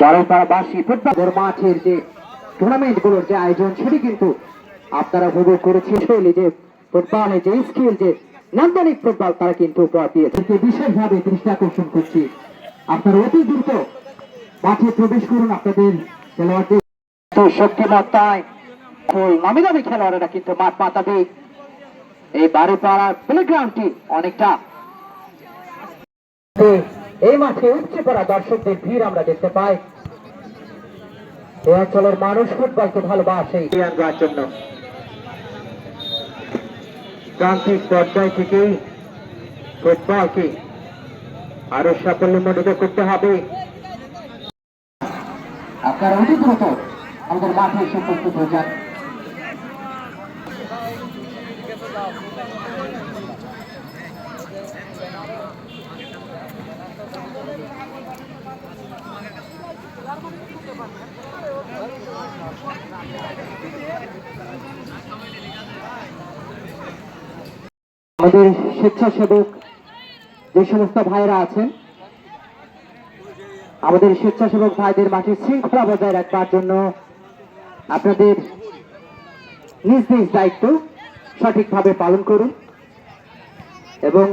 বারোপাড়াবাসী football মাঠের যে টুর্নামেন্টগুলোর যে আয়োজন সেটি কিন্তু আপনারা উপভোগ করেছেন। শৈলী যে ফুটবলের যে স্কিল যে নান্দনিক ফুটবল তারা কিন্তু দিয়েছে বিশেষভাবে দৃষ্টি আকর্ষণ করছি। আপনারা অতি দ্রুত মাঠে প্রবেশ করুন আপনাদের খেলোয়াড়দের। শক্তিমত্তায় নামি দামি খেলোয়াড়েরা কিন্তু মাঠ পাতাবে এই বারোপাড়ার প্লেগ্রাউন্ডটি অনেকটা এই মাঠে উপচে পড়া দর্শকদের ভিড় আমরা দেখতে পাই। এই অঞ্চলের মানুষ ফুটবলকে ভালোবাসে। জন্য। প্রান্তিক পর্যায় থেকে ফুটবলকে আরও সাফল্যমণ্ডিত করতে হবে। আপনারা অতি দ্রুত আমাদের মাঠে এসে উপস্থিত হয়ে যান। আমাদের স্বেচ্ছাসেবক যে সমস্ত ভাইরা আছেন, আমাদের স্বেচ্ছাসেবক ভাইদের মাঠে শৃঙ্খলা বজায় রাখবার জন্য আপনাদের নিজ নিজ দায়িত্ব সঠিকভাবে পালন করুন এবং